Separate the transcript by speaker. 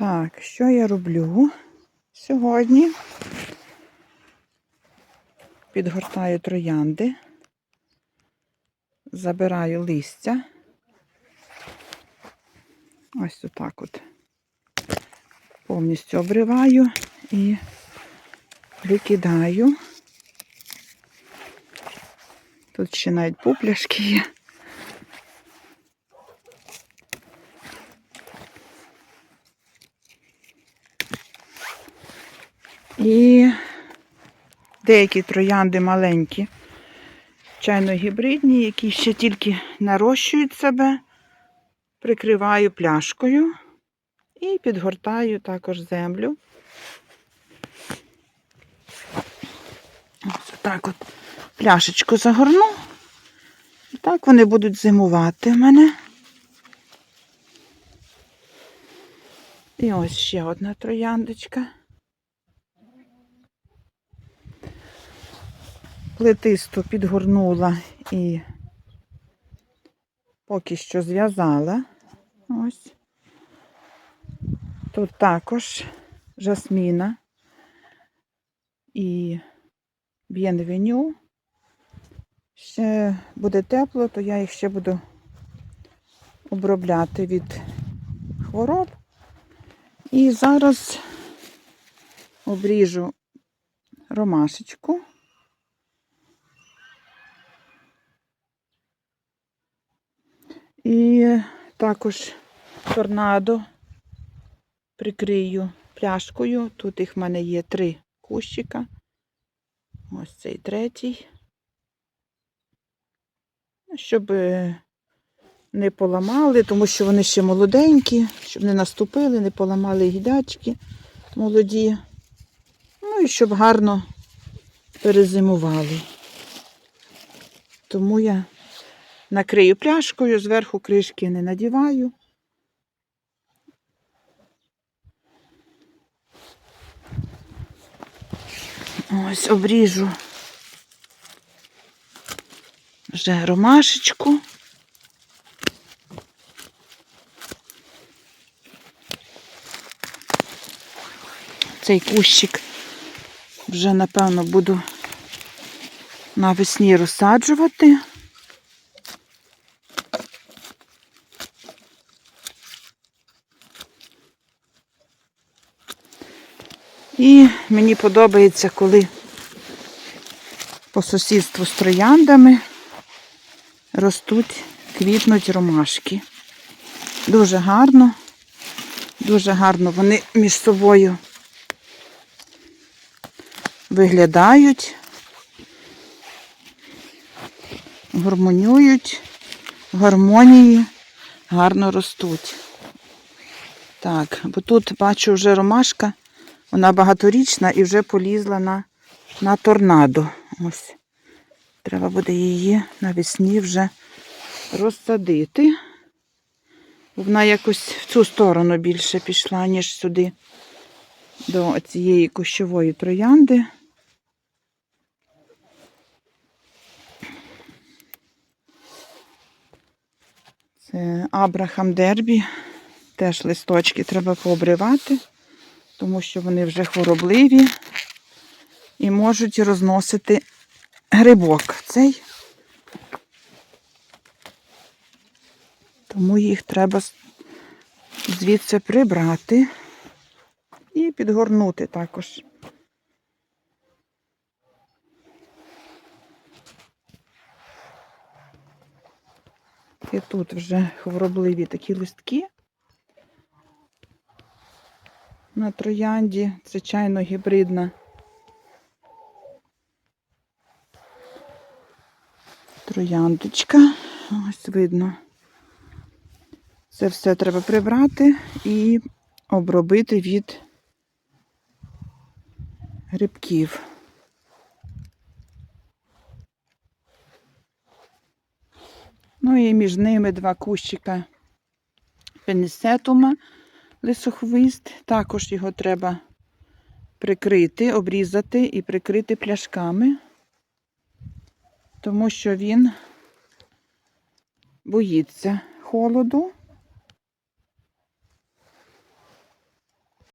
Speaker 1: Так, що я роблю сьогодні? Підгортаю троянди, забираю листя. Ось отак от. Повністю обриваю і викидаю. Тут ще навіть пупляшки є. І деякі троянди маленькі, чайно гібридні, які ще тільки нарощують себе, прикриваю пляшкою і підгортаю також землю. Ось так от пляшечку загорну. І так вони будуть зимувати в мене. І ось ще одна трояндочка. Плетисту підгорнула і поки що зв'язала. Ось. Тут також жасміна і б'єнвеню. Ще буде тепло, то я їх ще буду обробляти від хвороб. І зараз обріжу ромашечку. І також торнадо прикрию пляшкою. Тут їх в мене є три кущика. Ось цей третій. Щоб е, не поламали, тому що вони ще молоденькі, щоб не наступили, не поламали гідячки молоді. Ну і щоб гарно перезимували. Тому я накрию пляшкою, зверху кришки не надіваю. Ось обріжу вже ромашечку. Цей кущик вже, напевно, буду навесні розсаджувати. І мені подобається, коли по сусідству з трояндами ростуть, квітнуть ромашки. Дуже гарно, дуже гарно вони між собою виглядають, гармонюють, гармонії гарно ростуть. Так, бо тут бачу вже ромашка, вона багаторічна і вже полізла на, на торнадо. Ось. Треба буде її навесні вже розсадити. Вона якось в цю сторону більше пішла, ніж сюди, до цієї кущової троянди. Це Абрахам Дербі. Теж листочки треба пообривати, тому що вони вже хворобливі і можуть розносити грибок цей. Тому їх треба звідси прибрати і підгорнути також. І тут вже хворобливі такі листки. На троянді, звичайно, гібридна. Трояндочка. Ось видно. Це все треба прибрати і обробити від грибків. Ну і між ними два кущика пенісетума лисохвист. Також його треба прикрити, обрізати і прикрити пляшками, тому що він боїться холоду.